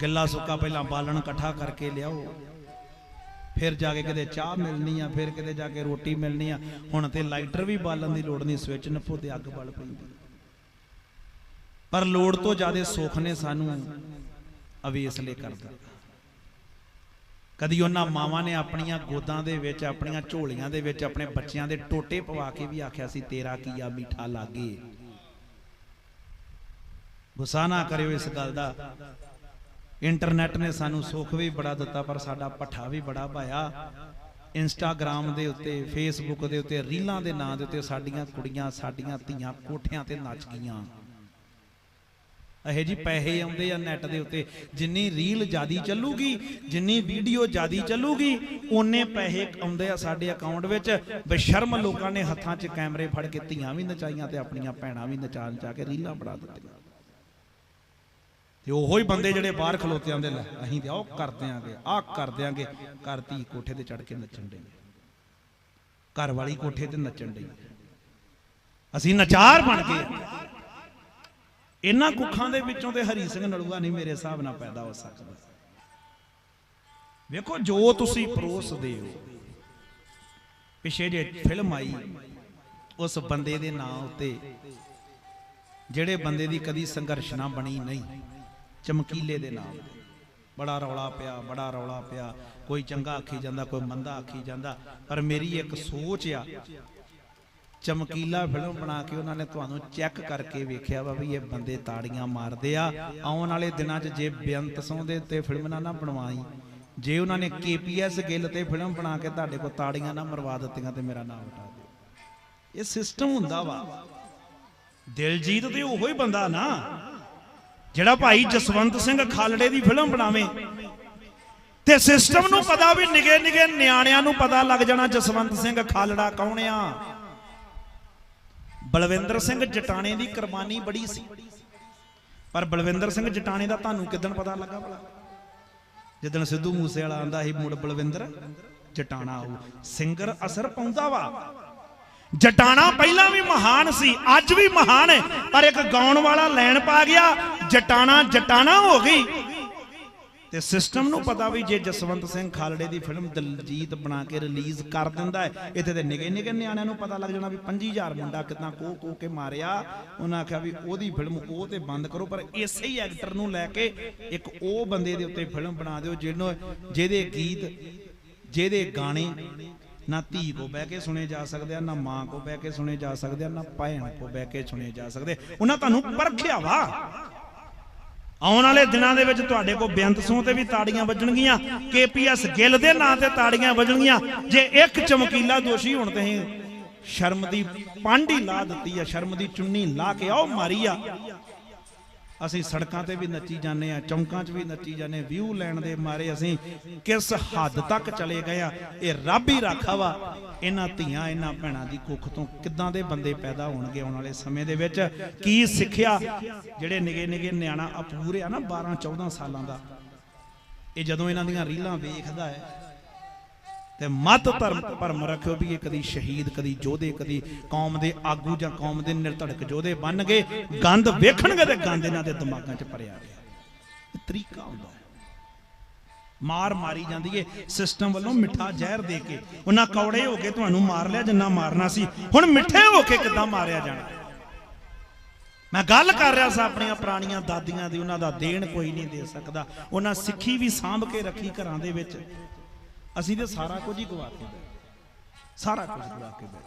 ਗਿੱਲਾ ਸੁੱਕਾ ਪਹਿਲਾਂ ਬਾਲਣ ਇਕੱਠਾ ਕਰਕੇ ਲਿਆਓ। ਫਿਰ ਜਾ ਕੇ ਕਿਤੇ ਚਾਹ ਮਿਲਣੀ ਆ, ਫਿਰ ਕਿਤੇ ਜਾ ਕੇ ਰੋਟੀ ਮਿਲਣੀ ਆ। ਹੁਣ ਤੇ ਲਾਈਟਰ ਵੀ ਬਾਲਣ ਦੀ ਲੋੜ ਨਹੀਂ, ਸਵਿਚ ਨੱਪੋ ਤੇ ਅੱਗ ਬਲ ਪੈਂਦੀ। ਪਰ ਲੋੜ ਤੋਂ ਜ਼ਿਆਦਾ ਸੁੱਖ ਨੇ ਸਾਨੂੰ ਅਵੇਸਲੇ ਕਰ ਦਿੱਤਾ ਕਦੀ ਉਹਨਾਂ ਮਾਵਾਂ ਨੇ ਆਪਣੀਆਂ ਗੋਦਾਂ ਦੇ ਵਿੱਚ, ਆਪਣੀਆਂ ਝੋਲੀਆਂ ਦੇ ਵਿੱਚ, ਆਪਣੇ ਬੱਚਿਆਂ ਦੇ ਟੋਟੇ ਪਵਾ ਕੇ ਵੀ ਆਖਿਆ ਸੀ, ਤੇਰਾ ਕੀਆ ਮਿੱਠਾ ਲਾਗੇ? ਗੁੱਸਾ ਨਾ ਕਰਿਓ ਇਸ ਗੱਲ ਦਾ। ਇੰਟਰਨੈਟ ਨੇ ਸਾਨੂੰ ਸੁੱਖ ਵੀ ਬੜਾ ਦਿੱਤਾ, ਪਰ ਸਾਡਾ ਪੱਠਾ ਵੀ ਬੜਾ ਭਾਇਆ। ਇੰਸਟਾਗ੍ਰam ਦੇ ਉੱਤੇ ਫੇਸਬੁੱਕ ਦੇ ਉੱਤੇ, ਰੀਲਾਂ ਦੇ ਨਾਂ ਦੇ ਉੱਤੇ ਸਾਡੀਆਂ ਕੁੜੀਆਂ, ਸਾਡੀਆਂ ਧੀਆਂ ਕੋਠਿਆਂ ਤੇ ਨੱਚ ਗਈਆਂ। ਇਹੋ ਜੀ ਪੈਸੇ ਆਉਂਦੇ ਆ ਨੈਟ ਦੇ ਉੱਤੇ। ਜਿੰਨੀ ਰੀਲ ਜਿਆਦੀ ਚੱਲੂਗੀ, ਜਿੰਨੀ ਵੀਡੀਓ ਜਿਆਦੀ ਚੱਲੂਗੀ, ਓਨੇ ਪੈਸੇ ਆਉਂਦੇ ਆ ਸਾਡੇ ਅਕਾਊਂਟ ਵਿੱਚ। ਬੇਸ਼ਰਮ ਲੋਕਾਂ ਨੇ ਹੱਥਾਂ 'ਚ ਕੈਮਰੇ ਫੜ ਕੇ ਧੀਆਂ ਵੀ ਨਚਾਈਆਂ ਤੇ ਆਪਣੀਆਂ ਭੈਣਾਂ ਵੀ ਨਚਾ ਨਚਾ ਕੇ ਰੀਲਾਂ ਬਣਾ ਦਿੱਤੀਆਂ। ਤੇ ਉਹੋ ਹੀ ਬੰਦੇ ਜਿਹੜੇ ਬਾਹਰ ਖਲੋਤੇ ਆਂਦੇ ਲੈ ਅਸੀਂ ਤੇ ਉਹ ਕਰ ਦਿਆਂਗੇ ਆਹ ਕਰ ਦਿਆਂਗੇ ਘਰ ਧੀ ਕੋਠੇ ਤੇ ਚੜ ਕੇ ਨੱਚਣ ਦੇ ਘਰ ਵਾਲੀ ਕੋਠੇ ਤੇ ਨੱਚਣ ਡਈ। ਅਸੀਂ ਨਚਾਰ ਬਣ ਗਏ। ਇਹਨਾਂ ਕੁੱਖਾਂ ਦੇ ਵਿੱਚੋਂ ਤੇ ਹਰੀ ਸਿੰਘ ਨਲੂਆ ਨਹੀਂ ਮੇਰੇ ਹਿਸਾਬ ਨਾਲ ਪੈਦਾ ਹੋ ਸਕਦਾ। ਵੇਖੋ, ਜੋ ਤੁਸੀਂ ਪਰੋਸਦੇ ਹੋ, ਪਿਛੇ ਜੇ ਫਿਲਮ ਆਈ, ਉਸ ਬੰਦੇ ਦੇ ਨਾਂ ਉੱਤੇ, ਜਿਹੜੇ ਬੰਦੇ ਦੀ ਕਦੀ ਸੰਘਰਸ਼ ਨਾ ਬਣੀ ਨਹੀਂ। ਚਮਕੀਲੇ ਦੇ ਨਾਮ। ਤੇ ਬੜਾ ਰੌਲਾ ਪਿਆ, ਬੜਾ ਰੌਲਾ ਪਿਆ। ਕੋਈ ਚੰਗਾ ਆਖੀ ਜਾਂਦਾ, ਕੋਈ ਮੰਦਾ ਆਖੀ ਜਾਂਦਾ, ਪਰ ਮੇਰੀ ਇੱਕ ਸੋਚ ਆ। ਚਮਕੀਲਾ ਫਿਲਮ ਬਣਾ ਕੇ ਉਹਨਾਂ ਨੇ ਤੁਹਾਨੂੰ ਚੈੱਕ ਕਰਕੇ ਵੇਖਿਆ ਵਾ ਵੀ ਇਹ ਬੰਦੇ ਤਾੜੀਆਂ ਮਾਰਦੇ ਆ। ਆਉਣ ਵਾਲੇ ਦਿਨਾਂ 'ਚ ਜੇ ਬੇਅੰਤ ਸੌਂਦੇ ਤੇ ਫਿਲਮ ਨਾ ਨਾ ਬਣਵਾਈ। ਜੇ ਉਹਨਾਂ ਨੇ ਕੇਪੀਐਸ ਗਿੱਲ ਤੇ ਫਿਲਮ ਬਣਾ ਕੇ ਤੁਹਾਡੇ ਕੋਲ ਤਾੜੀਆਂ ਨਾ ਮਰਵਾ ਦਿੱਤੀਆਂ ਤੇ ਮੇਰਾ ਨਾਮ ਹਟਾ ਦਿਓ। ਇਹ ਸਿਸਟਮ ਹੁੰਦਾ ਵਾ। ਦਿਲਜੀਤ ਤੇ ਉਹੋ ਹੀ ਬੰਦਾ ਨਾ। ਜਿਹੜਾ ਭਾਈ ਜਸਵੰਤ ਸਿੰਘ ਖਾਲੜੇ ਦੀ ਫਿਲਮ ਬਣਾਵੇ। ਤੇ ਸਿਸਟਮ ਨੂੰ ਪਤਾ ਵੀ ਨਿਗੇ ਨਿਗੇ ਨਿਆਣਿਆਂ ਨੂੰ ਪਤਾ ਲੱਗ ਜਾਣਾ ਜਸਵੰਤ ਸਿੰਘ ਖਾਲੜਾ ਕੌਣ ਆ। ਬਲਵਿੰਦਰ ਸਿੰਘ ਜਟਾਣੇ ਦੀ ਕੁਰਬਾਨੀ ਬੜੀ ਸੀ। ਪਰ ਬਲਵਿੰਦਰ ਸਿੰਘ ਜਟਾਣੇ ਦਾ ਤੁਹਾਨੂੰ ਕਿਦਣ ਪਤਾ ਲੱਗਾ ਭਲਾ? ਜਦੋਂ ਸਿੱਧੂ ਮੂਸੇ ਵਾਲਾ ਆਂਦਾ ਸੀ, ਮੁੜ ਬਲਵਿੰਦਰ ਜਟਾਣਾ ਆਊ। ਸਿੰਗਰ ਅਸਰ ਪਾਉਂਦਾ ਵਾ। ਜਟਾਣਾ ਪਹਿਲਾਂ ਵੀ ਮਹਾਨ ਸੀ, ਅੱਜ ਵੀ ਮਹਾਨ ਹੈ, ਪਰ ਇੱਕ ਗਾਉਣ ਵਾਲਾ ਲੈਣ ਪਾ ਗਿਆ, ਜਟਾਣਾ ਜਟਾਣਾ ਹੋ ਗਈ। ਤੇ ਸਿਸਟਮ ਨੂੰ ਪਤਾ ਵੀ ਜੇ ਜਸਵੰਤ ਸਿੰਘ ਖਾਲੜੇ ਦੀ ਫਿਲਮ ਦਲਜੀਤ ਬਣਾ ਕੇ ਰਿਲੀਜ਼ ਕਰ ਦਿੰਦਾ ਹੈ, ਇੱਥੇ ਤੇ ਨਿਗੇ ਨਿਗੇ ਨਿਆਣਿਆਂ ਨੂੰ ਪਤਾ ਲੱਗ ਜਾਣਾ ਵੀ 25000 ਮੁੰਡਾ ਕਿਦਾਂ ਕੋ ਕੋ ਕੇ ਮਾਰਿਆ। ਉਹਨਾਂ ਆਖਿਆ ਵੀ ਉਹਦੀ ਫਿਲਮ ਉਹ ਤੇ ਬੰਦ ਕਰੋ, ਪਰ ਇਸੇ ਹੀ ਐਕਟਰ ਨੂੰ ਲੈ ਕੇ ਇੱਕ ਉਹ ਬੰਦੇ ਦੇ ਉੱਤੇ ਫਿਲਮ ਬਣਾ ਦਿਓ, ਜਿਹਨੂੰ ਜਿਹਦੇ ਗੀਤ ਜਿਹਦੇ ਗਾਣੇ ਨਾ ਧੀ ਕੋ ਬਹਿ ਕੇ ਸੁਣੇ ਜਾ ਸਕਦੇ ਆ, ਨਾ ਮਾਂ ਕੋ ਬਹਿ ਕੇ ਸੁਣੇ ਜਾ ਸਕਦੇ ਆ, ਨਾ ਭੈਣ ਕੋ ਬਹਿ ਕੇ ਸੁਣੇ ਜਾ ਸਕਦੇ। ਉਹਨਾਂ ਤੁਹਾਨੂੰ ਪਰਖਿਆ ਵਾ। ਆਉਣ ਵਾਲੇ ਦਿਨਾਂ ਦੇ ਵਿੱਚ ਤੁਹਾਡੇ ਕੋਲ ਬੇਅੰਤ ਸੂਹ ਤੇ ਵੀ ਤਾੜੀਆਂ ਵੱਜਣਗੀਆਂ। ਕੇਪੀਐਸ ਗਿੱਲ ਦੇ ਨਾਂ ਤੇ ਤਾੜੀਆਂ ਵੱਜਣਗੀਆਂ। ਜੇ ਇੱਕ ਚਮਕੀਲਾ ਦੋਸ਼ੀ ਹੁਣ ਤੇ ਸ਼ਰਮ ਦੀ ਪਾਂਡੀ ਲਾ ਦਿੱਤੀ ਆ, ਸ਼ਰਮ ਦੀ ਚੁੰਨੀ ਲਾ ਕੇ ਆਓ ਮਾਰੀ ਆ ਅਸੀਂ ਸੜਕਾਂ ਤੇ ਵੀ ਨੱਚੀ ਜਾਂਦੇ ਆ ਚੌਂਕਾਂ 'ਚ ਵੀ ਨੱਚੀ ਜਾਂਦੇ ਵਿਊ ਲੈਣ ਦੇ ਮਾਰੇ ਅਸੀਂ ਕਿਸ ਹੱਦ ਤੱਕ ਚਲੇ ਗਏ ਆ ਇਹ ਰੱਬ ਹੀ ਰਾਖਾ ਵਾ। ਇਹਨਾਂ ਧੀਆਂ, ਇਹਨਾਂ ਭੈਣਾਂ ਦੀ ਕੁੱਖ ਤੋਂ ਕਿੱਦਾਂ ਦੇ ਬੰਦੇ ਪੈਦਾ ਹੋਣਗੇ ਆਉਣ ਵਾਲੇ ਸਮੇਂ ਦੇ ਵਿੱਚ? ਕੀ ਸਿੱਖਿਆ? ਜਿਹੜੇ ਨਿਗੇ ਨਿਗੇ ਨਿਆਣਾ ਅਪੂਰੇ ਆ ਨਾ 12 14 ਸਾਲਾਂ ਦਾ, ਇਹ ਜਦੋਂ ਇਹਨਾਂ ਦੀਆਂ ਰੀਲਾਂ ਵੇਖਦਾ ਹੈ ਤੇ ਮਤ ਧਰਮ ਭਰਮ ਰੱਖਿਓ ਵੀ ਇਹ ਕਦੀ ਸ਼ਹੀਦ, ਕਦੀ ਯੋਧੇ, ਕਦੀ ਕੌਮ ਦੇ ਆਗੂ ਜਾਂ ਕੌਮ ਦੇ ਨਿਰਧੜਕ ਯੋਧੇ ਬਣ ਗਏ, ਗੰਦ ਵੇਖਣਗੇ ਤੇ ਗੰਦ ਇਹਨਾਂ ਦੇ ਦਿਮਾਗਾਂ 'ਚ ਭਰਿਆ ਗਿਆ ਇਹ ਤਰੀਕਾ ਹੁੰਦਾ ਮਾਰ ਮਾਰੀ ਜਾਂਦੀ ਏ, ਸਿਸਟਮ ਵੱਲੋਂ ਮਿੱਠਾ ਜ਼ਹਿਰ ਦੇ ਕੇ। ਉਹਨਾਂ ਕੌੜੇ ਹੋ ਕੇ ਤੁਹਾਨੂੰ ਮਾਰ ਲਿਆ, ਜਿੰਨਾ ਮਾਰਨਾ ਸੀ, ਹੁਣ ਮਿੱਠੇ ਹੋ ਕੇ ਕਿੱਦਾਂ ਮਾਰਿਆ ਜਾਣਾ? ਮੈਂ ਗੱਲ ਕਰ ਰਿਹਾ ਸਾਂ ਆਪਣੀਆਂ ਪੁਰਾਣੀਆਂ ਦਾਦੀਆਂ ਦੀ, ਉਹਨਾਂ ਦਾ ਦੇਣ ਕੋਈ ਨਹੀਂ ਦੇ ਸਕਦਾ। ਉਹਨਾਂ ਸਿੱਖੀ ਵੀ ਸਾਂਭ ਕੇ ਰੱਖੀ ਘਰਾਂ ਦੇ ਵਿੱਚ। ਅਸੀਂ ਤੇ ਸਾਰਾ ਕੁਝ ਹੀ ਗਵਾ ਕੇ ਬੈ ਸਾਰਾ ਕੁਝ ਗਵਾ ਕੇ ਬੈ